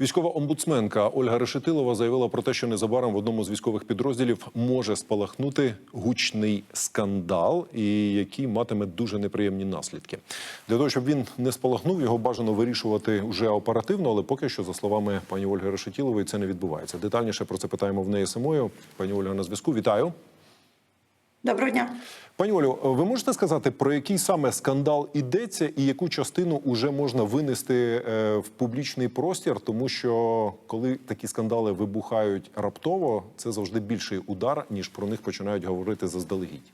Військова омбудсменка Ольга Решетилова заявила про те, що незабаром в одному з військових підрозділів може спалахнути гучний скандал, і який матиме дуже неприємні наслідки. Для того щоб він не спалахнув, його бажано вирішувати вже оперативно, але поки що, за словами пані Ольги Решетілової, це не відбувається. Детальніше про це питаємо в неї самою. Пані Ольга на зв'язку. Вітаю. Доброго дня. Пані Олю, ви можете сказати, про який саме скандал йдеться і яку частину вже можна винести е, в публічний простір? Тому що коли такі скандали вибухають раптово, це завжди більший удар, ніж про них починають говорити заздалегідь.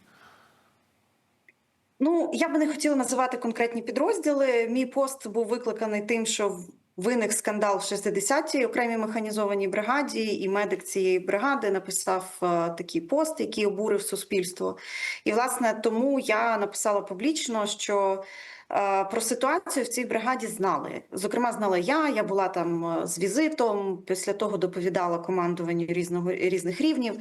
Ну я би не хотіла називати конкретні підрозділи. Мій пост був викликаний тим, що виник скандал в 60-й окремій механізованій бригаді, і медик цієї бригади написав е, такий пост, який обурив суспільство. І власне тому я написала публічно, що. е, Про ситуацію в цій бригаді знали. Зокрема, знала я. Я була там е, з візитом. Після того доповідала командуванню різного різних рівнів.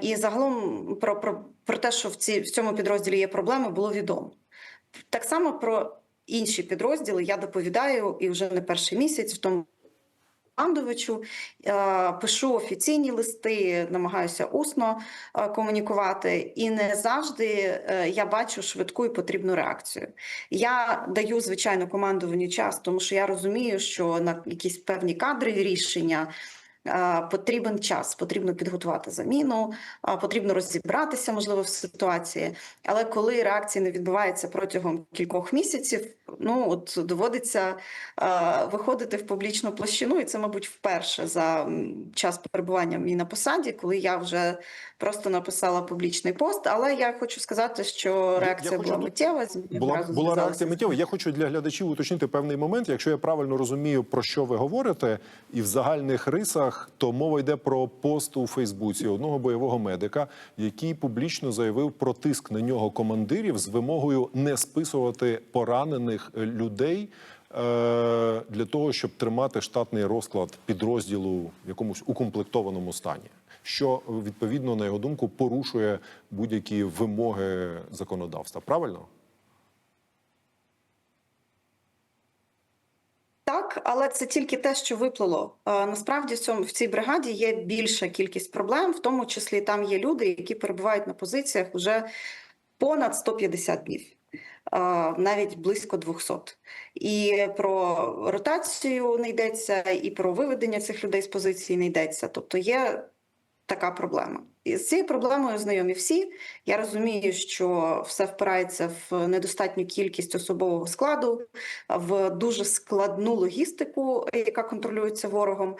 І загалом про, про, про те, що в, ці, в цьому підрозділі є проблеми, було відомо. Так само про інші підрозділи я доповідаю і вже не перший місяць в тому. Командувачу е, пишу офіційні листи, намагаюся усно е, комунікувати, і не завжди е, я бачу швидку і потрібну реакцію. Я даю звичайно командуванню час, тому що я розумію, що на якісь певні кадри рішення. Потрібен час, потрібно підготувати заміну, потрібно розібратися, можливо, в ситуації. Але коли реакції не відбувається протягом кількох місяців, ну от доводиться е, виходити в публічну площину, і це, мабуть, вперше за час перебування мій на посаді, коли я вже просто написала публічний пост. Але я хочу сказати, що реакція хочу була тут- миттєва. Була, була реакція миттєва. Я хочу для глядачів уточнити певний момент. Якщо я правильно розумію, про що ви говорите, і в загальних рисах, то мова йде про пост у Фейсбуці одного бойового медика, який публічно заявив про тиск на нього командирів з вимогою не списувати поранених людей. е, Для того щоб тримати штатний розклад підрозділу в якомусь укомплектованому стані, що відповідно на його думку порушує будь-які вимоги законодавства. Правильно? Але це тільки те, що виплило. Насправді в в цій бригаді є більша кількість проблем, в тому числі там є люди, які перебувають на позиціях вже понад 150 днів, навіть близько 200. І про ротацію не йдеться, і про виведення цих людей з позиції не йдеться. Тобто є така проблема. І з цією проблемою знайомі всі. Я розумію, що все впирається в недостатню кількість особового складу, в дуже складну логістику, яка контролюється ворогом.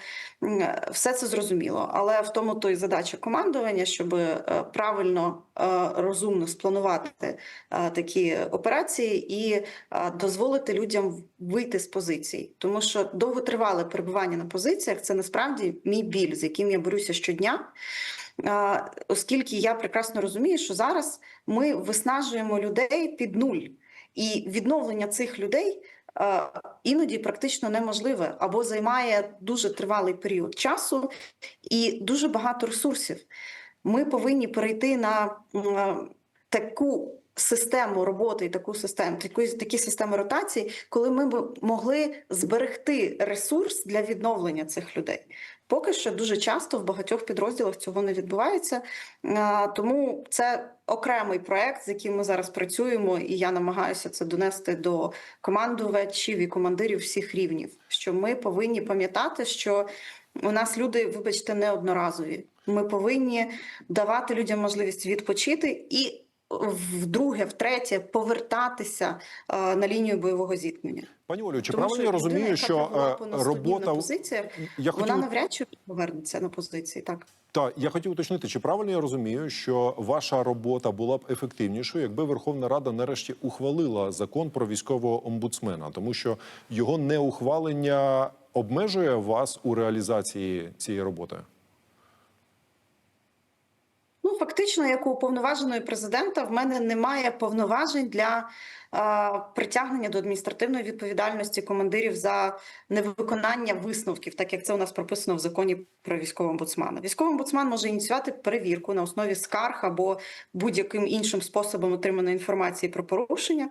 Все це зрозуміло, але в тому то й задача командування, щоб е, правильно е, розумно спланувати е, такі операції і дозволити людям вийти з позицій, тому що довготривале перебування на позиціях це насправді мій біль, з яким я борюся щодня. Оскільки я прекрасно розумію, що зараз ми виснажуємо людей під нуль, і відновлення цих людей іноді практично неможливе або займає дуже тривалий період часу і дуже багато ресурсів. Ми повинні перейти на таку систему роботи і таку систему, таку, такі системи ротації, коли ми б могли зберегти ресурс для відновлення цих людей. Поки що дуже часто в багатьох підрозділах цього не відбувається. Тому це окремий проект, з яким ми зараз працюємо, і я намагаюся це донести до командувачів і командирів всіх рівнів. Що ми повинні пам'ятати, що у нас люди, вибачте, не одноразові. Ми повинні давати людям можливість відпочити і. Вдруге, втретє, повертатися е, на лінію бойового зіткнення. Пані Олю, чи Тому правильно я розумію, яка що е, понад 100 днів робота на позиціях, я вона навряд чи повернеться на позиції. Так та я хотів уточнити, чи правильно я розумію, що ваша робота була б ефективнішою, якби Верховна Рада нарешті ухвалила закон про військового омбудсмена, тому що його неухвалення обмежує вас у реалізації цієї роботи. ну фактично. як у уповноваженої президента, в мене немає повноважень для е, притягнення до адміністративної відповідальності командирів за невиконання висновків, так як це у нас прописано в законі про військового омбудсмана. Військовий омбудсман може ініціювати перевірку на основі скарг або будь-яким іншим способом отриманої інформації про порушення.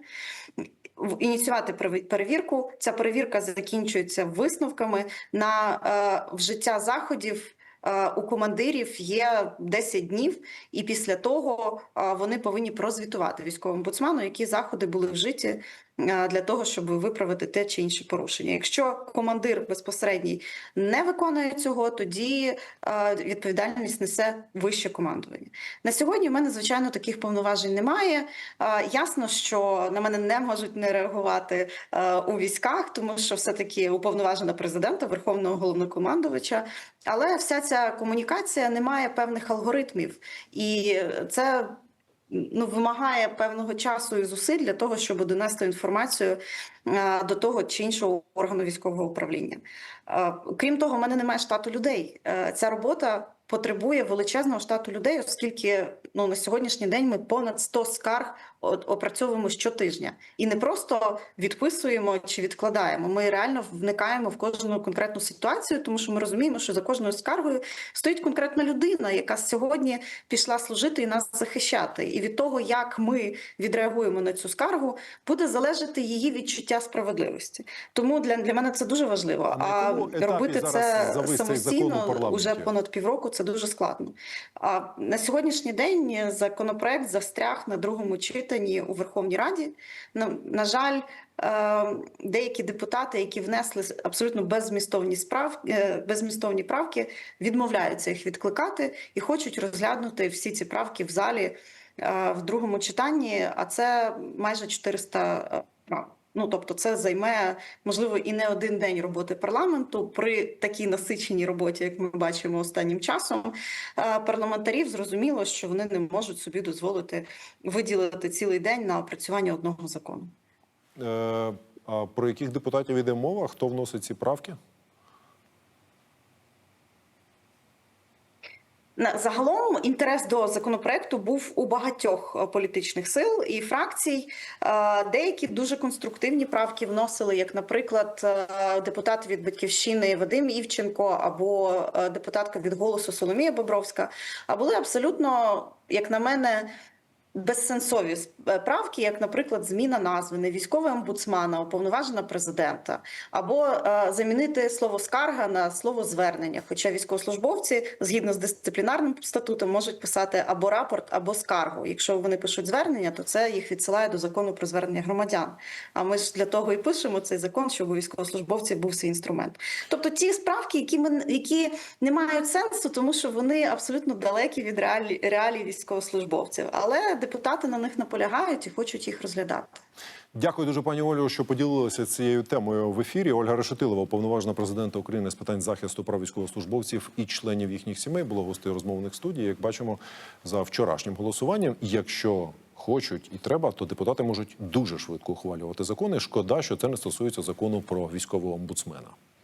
Ініціювати переві- перевірку. Ця перевірка закінчується висновками на е, вжиття заходів. Е, У командирів є 10 днів, і після того е, вони повинні прозвітувати військовому омбудсману, які заходи були вжиті для того, щоб виправити те чи інше порушення. Якщо командир безпосередній не виконує цього, тоді е, відповідальність несе вище командування. На сьогодні в мене звичайно таких повноважень немає. Е, Ясно, що на мене не можуть не реагувати е, у військах, тому що все таки уповноважена президента, верховного головнокомандувача. Але вся ця комунікація не має певних алгоритмів, і це ну, вимагає певного часу і зусиль для того, щоб донести інформацію е, до того чи іншого органу військового управління. Е, Крім того, в мене немає штату людей. Е, Ця робота потребує величезного штату людей, оскільки ну на сьогоднішній день ми понад 100 скарг опрацьовуємо щотижня і не просто відписуємо чи відкладаємо. Ми реально вникаємо в кожну конкретну ситуацію, тому що ми розуміємо, що за кожною скаргою стоїть конкретна людина, яка сьогодні пішла служити і нас захищати. І від того, як ми відреагуємо на цю скаргу, буде залежати її відчуття справедливості. Тому для, для мене це дуже важливо. А робити це самостійно уже понад півроку це дуже складно. А на сьогоднішній день законопроект застряг на другому читанні у Верховній Раді. На, на жаль, е, деякі депутати, які внесли абсолютно беззмістовні справ, е, беззмістовні правки, відмовляються їх відкликати і хочуть розглянути всі ці правки в залі е, в другому читанні. А це майже 400 правок. Ну, тобто, це займе можливо і не один день роботи парламенту при такій насиченій роботі, як ми бачимо останнім часом. е, Парламентарів зрозуміло, що вони не можуть собі дозволити виділити цілий день на опрацювання одного закону. Е, а про яких депутатів йде мова? Хто вносить ці правки? Загалом інтерес до законопроекту був у багатьох е, політичних сил і фракцій. Е, Деякі дуже конструктивні правки вносили, як, наприклад, е, депутат від батьківщини Вадим Івченко або депутатка від голосу Соломія Бобровська. А були абсолютно, як на мене, безсенсові е, правки, як, наприклад, зміна назви не військового омбудсмана, уповноважена президента, або е, замінити слово скарга на слово звернення. Хоча військовослужбовці, згідно з дисциплінарним статутом, можуть писати або рапорт, або скаргу. Якщо вони пишуть звернення, то це їх відсилає до закону про звернення громадян. А ми ж для того і пишемо цей закон, щоб у військовослужбовців був свій інструмент. Тобто ті справки, які ми які не мають сенсу, тому що вони абсолютно далекі від реалій, реалій військовослужбовців. Але депутати на них наполягають і хочуть їх розглядати. Дякую дуже, пані Олю, що поділилися цією темою в ефірі. Ольга Решетилова, уповноважена президента України з питань захисту прав військовослужбовців і членів їхніх сімей, була гостею розмовних студій. Як бачимо, за вчорашнім голосуванням, якщо хочуть і треба, то депутати можуть дуже швидко ухвалювати закони. Шкода, що це не стосується закону про військового омбудсмена.